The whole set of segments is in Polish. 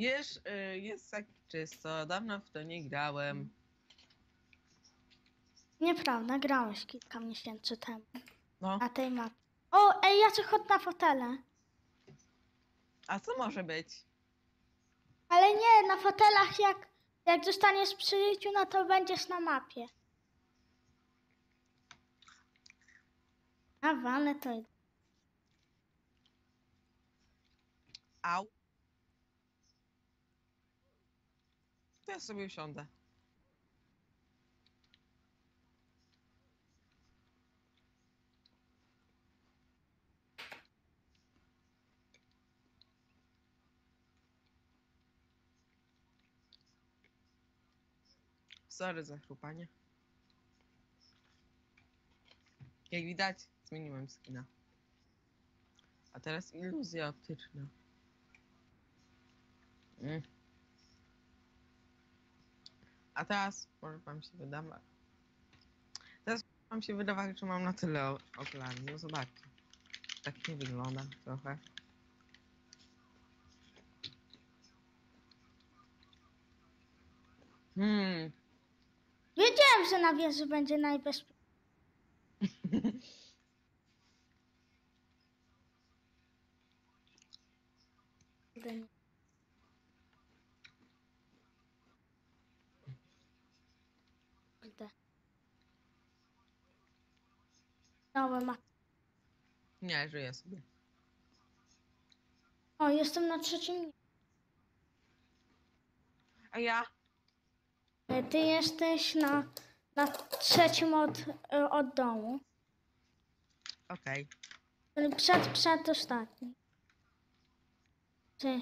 Jest, y, jest tak czysto, dawno w to nie grałem. Nieprawda, grałeś kilka miesięcy temu No, na tej mapie. O, ej, ja chodź na fotele. a co może być? Ale nie, na fotelach jak, jak zostaniesz przy życiu, no to będziesz na mapie. A walę to... Au. To ja sobie usiądę. Sorry za chrupanie. Jak widać, zmieniłem skina. A teraz iluzja optyczna. Mm. A teraz może wam się wydawać. Teraz wam się wydawać, że mam na tyle okularów. No zobaczcie. Tak nie wygląda trochę. Hmm. Wiedziałem, że na wieży będzie najbezpieczniejsze. Kurde. Nowe ma... Nie, żyję sobie. O, jestem na trzecim. A ja? E, Ty jesteś na, na trzecim od, e, od domu. Okej. Czyli przed, przed ostatnim. Ty.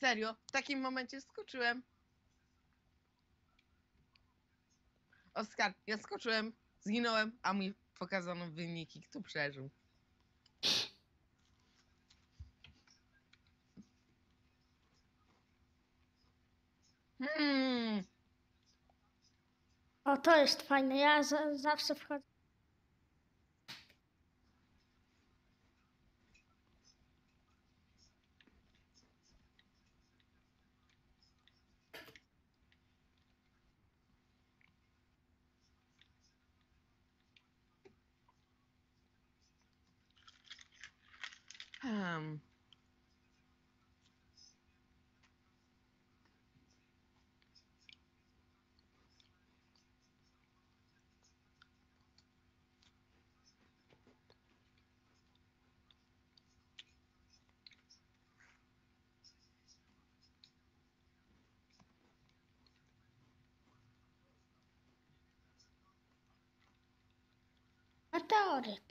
Serio? W takim momencie skoczyłem. Oskar, ja skoczyłem, zginąłem, a mi pokazano wyniki, kto przeżył. Hmm. O, to jest fajne. Ja za, zawsze wchodzę. Hmm. Meteoryt.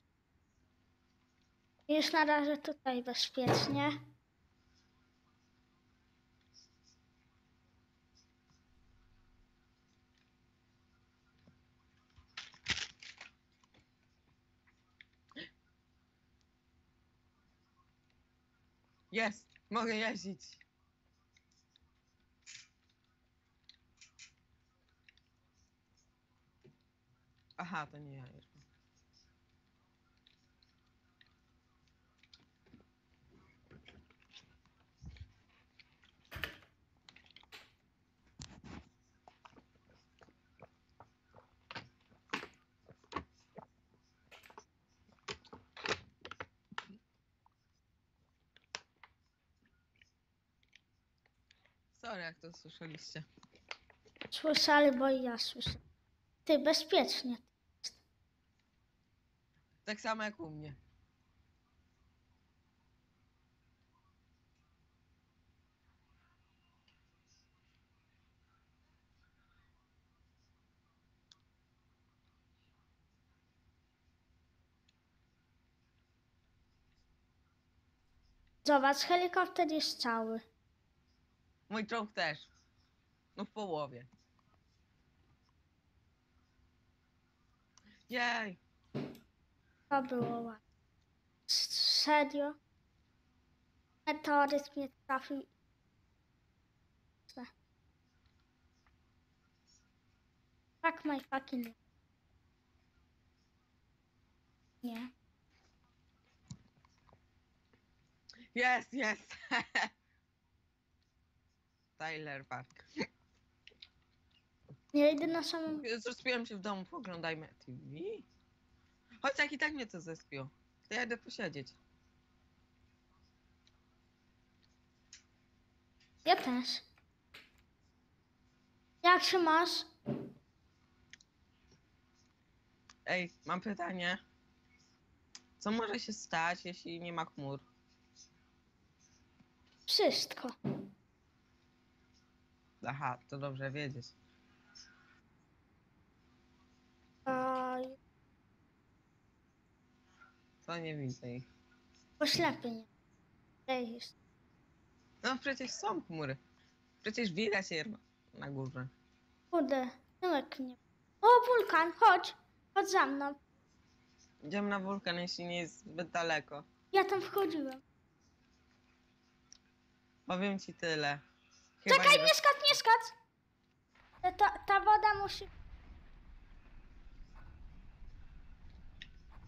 Już na razie tutaj bezpiecznie. Jest, mogę jeździć. Aha, to nie ja jeszcze. Sorry, jak to słyszeliście. Słyszeli, bo i ja słyszę. Ty, bezpiecznie. Tak samo jak u mnie. Zobacz, helikopter jest cały. Mój czołg też. No w połowie. Jej! To było ładne. Serio? Meteoryt mnie trafił. Fuck my fucking. Nie. Jest, jest! Tyler Park. Ja idę na samą... Zrespiłem się w domu, poglądajmy TV. Choć jak i tak mnie to zespiło. To ja idę posiedzieć. Ja też. Jak się masz? Ej, mam pytanie. Co może się stać, jeśli nie ma chmur? Wszystko. Aha, to dobrze wiedzieć. Oj, To nie widzę ich. poślepy nie. Ej, No przecież są chmury. Przecież widać je na górze. Kurde, tyłek nie. O, wulkan, chodź. Chodź za mną. Idziemy na wulkan, jeśli nie jest zbyt daleko. Ja tam wchodziłem. Powiem ci tyle. Czekaj, nie nie skacz, nie skacz. Ta, ta, woda musi...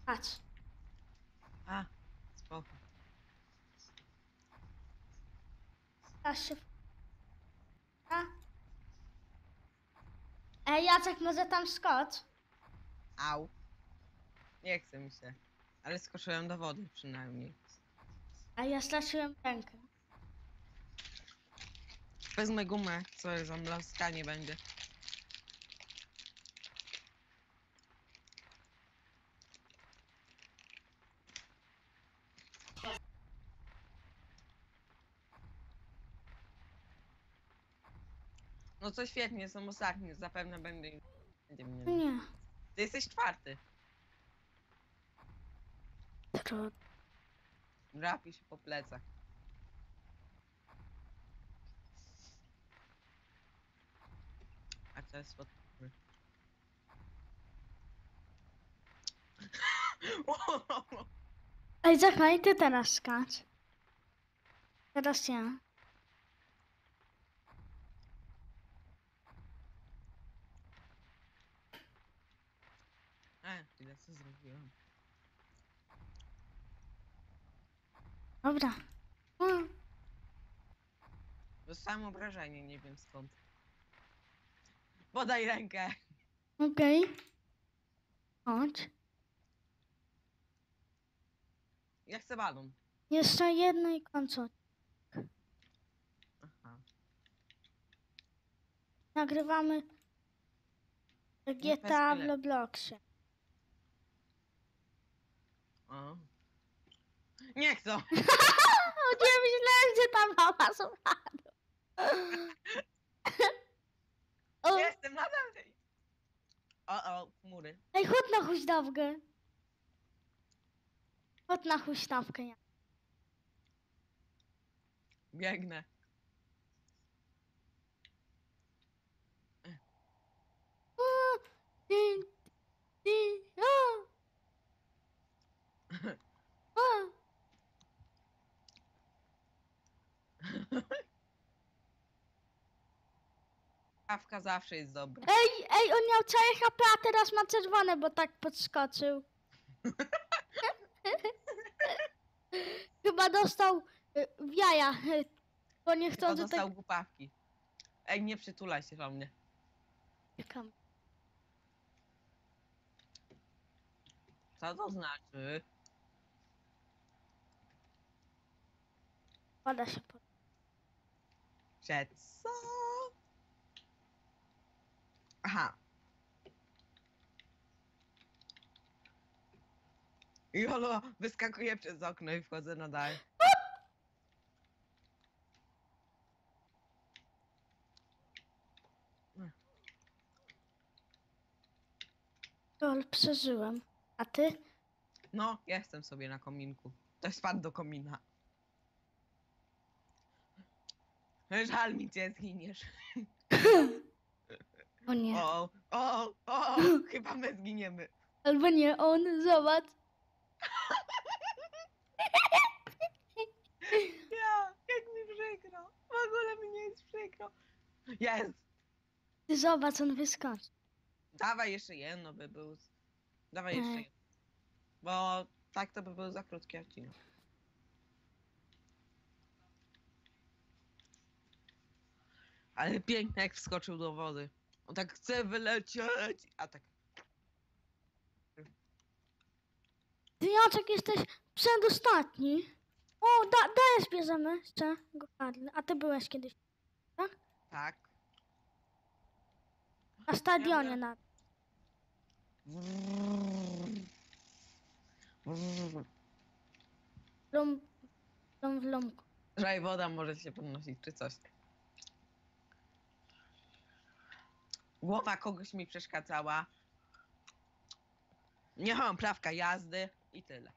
Patrz. A, spoko. Aż się... A? Ej, Jacek, może tam skocz? Au. Nie chce mi się. Ale skoczyłem do wody przynajmniej. A ja straciłem rękę. Wezmę gumę, co za mlaskanie będzie. No to świetnie, są ostatnie, zapewne będę będzie mnie. Nie. Ty jesteś czwarty. Trudno. Drapi się po plecach. A jest pod... Ej, czekaj, ty teraz skacz. Teraz ja. E, ile co zrobiłem? Dobra. Mm. Dostałem obrażenie, nie wiem skąd. Podaj rękę. Okej. Chodź. Ja chcę balon. Jeszcze jedno i końcu. Aha. Nagrywamy GTA w. Robloxie. O. Nie chcę. O, nie myślałem, że ta mama spadła. O, Jestem nadal. O, chmury. ej, chodź na huśtawkę. Chodź na huśtawkę. Ja. Biegnę. O, ty, ty, o. O. Kawka zawsze jest dobra. Ej, ej, on miał całe HP, a teraz ma czerwone, bo tak podskoczył. Chyba dostał y, w jaja, y, bo nie Kto dostał głupawki. Ej, nie przytulaj się do mnie. Kam- Co to znaczy? Pada się po... Że co? Aha. Jolo, wyskakuję przez okno i wchodzę na dach. Lol, przeżyłem. A ty? No, jestem sobie na kominku. Ktoś spadł do komina. Żal mi cię, zginiesz. O nie. O, o, o, chyba my zginiemy. Albo nie, on, zobacz. Ja, jak mi przykro. W ogóle mi nie jest przykro. Jest. Ty zobacz, on wyskoczy. Dawaj jeszcze jedno, by był. Dawaj jeszcze Ej. jedno. Bo tak to by był za krótki odcinek. Ale pięknie jak wskoczył do wody. On tak chce wylecieć, a tak. Ty Jacek jesteś przedostatni. O, da, dajesz bierzemy jeszcze go. A ty byłeś kiedyś Tak. na stadionie na. Lum, lum, w lumku. Żaj woda może się podnosić, czy coś. Głowa kogoś mi przeszkadzała. Nie mam prawka jazdy i tyle.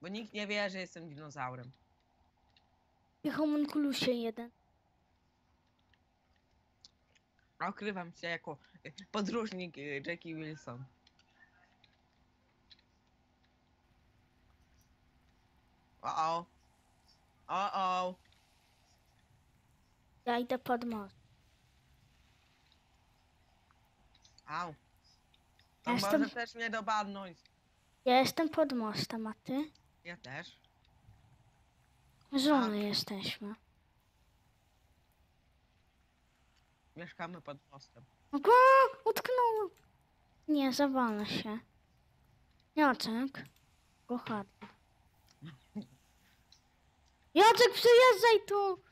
Bo nikt nie wie, że jestem dinozaurem. I homunculusie jeden. Okrywam się jako podróżnik y, Jackie Wilson. O-o. O-o. Ja idę pod most. Au. To jestem- może też mnie dopadnąć. Ja jestem pod mostem, a ty? Ja też. Żony A. jesteśmy. Mieszkamy pod mostem. Go, utknąłem. Nie, zawalę się. Jacek. Kochany. Jacek, przyjeżdżaj tu!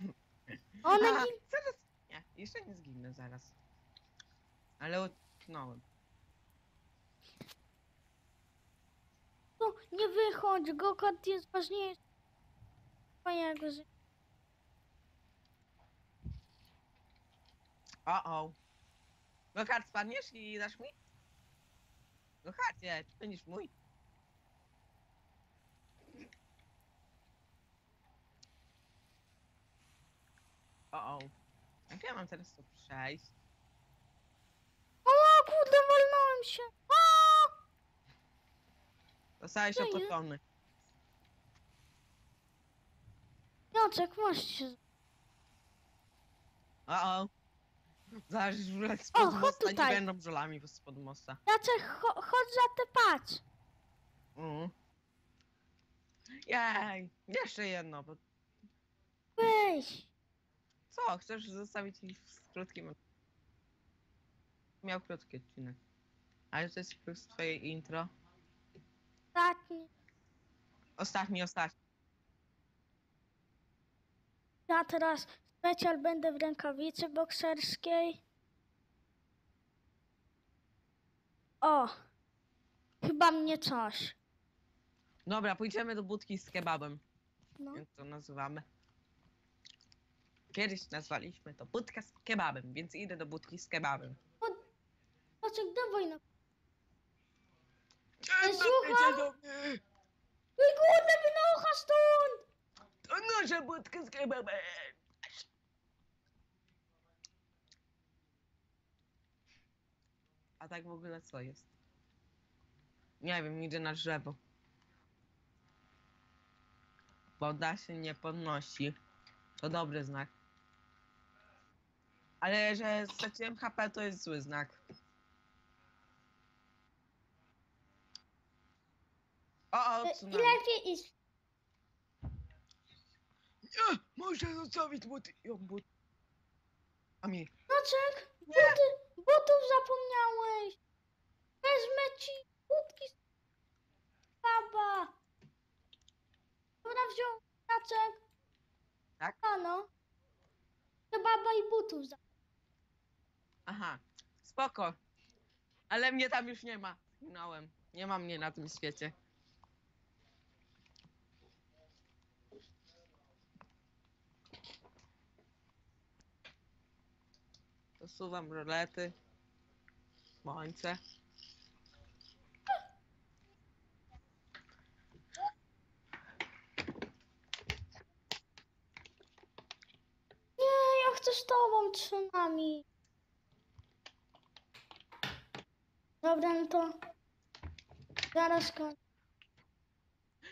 One Aha, gin... zaraz. Nie, jeszcze nie zginę zaraz. Ale utknąłem. tu nie wychodź, gokart jest ważniejszy. Twojego życia. O-o. Gokart spadniesz i dasz mi? Gokarcie, ty będziesz mój. O-o. Jak ja mam teraz tu przejść? O, kurde, walnąłem się. O! Zostałeś No nie. otoczony. Jacek, masz się. O-o. Zaraz żule O, spod chodź mosta nie tutaj. będą żulami spod mosta. Jacek, cho chodź za te patrz. Mm. Jej, jeszcze jedno, bo Weź. co, chcesz zostawić ich w krótkim... Miał krótki odcinek. Ale to jest plus twoje intro. Ostatni. Ostatni, ostatni. Ja teraz specjal będę w rękawicy bokserskiej. O, chyba mnie coś. Dobra, pójdziemy do budki z kebabem. No. Jak to nazywamy. Kiedyś nazwaliśmy to budka z kebabem, więc idę do budki z kebabem. Jacek, dawaj na... Dzień słucham? dobry, dzień dobry. Ej, kurde, wynocha stąd! To nasza budka z kebabem. A tak w ogóle co jest? Nie wiem, idę na drzewo. Woda się nie podnosi. To dobry znak. Ale że straciłem HP to jest zły znak. O, o, I tsunami. lepiej iść. Nie, muszę zostawić buty. ją but. A mi. Jacek, buty, butów zapomniałeś. Wezmę ci budki z baba. Dobra, wziął Jacek. Tak? Ano. Baba i butów za... Aha, spoko. Ale mnie tam już nie ma. Zginąłem. Nie ma mnie na tym świecie. Posuwam rolety. Słońce. Nie, ja chcę z tobą tsunami. Dobra, no to... Zaraz kończę.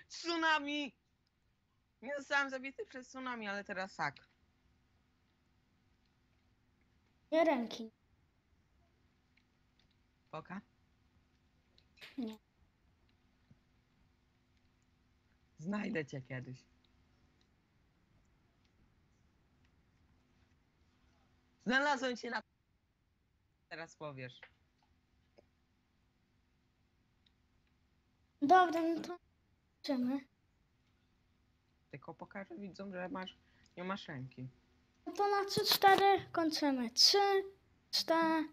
Tsunami! Nie zostałem zabity przez tsunami, ale teraz tak. Nie ręki. Poka. Nie. Znajdę cię kiedyś. Znalazłem cię na... Teraz powiesz. Dobra, no to zobaczymy. Tylko pokażę widzom, że masz... Nie masz ręki. No to na 3-4 kończymy. 3, 4.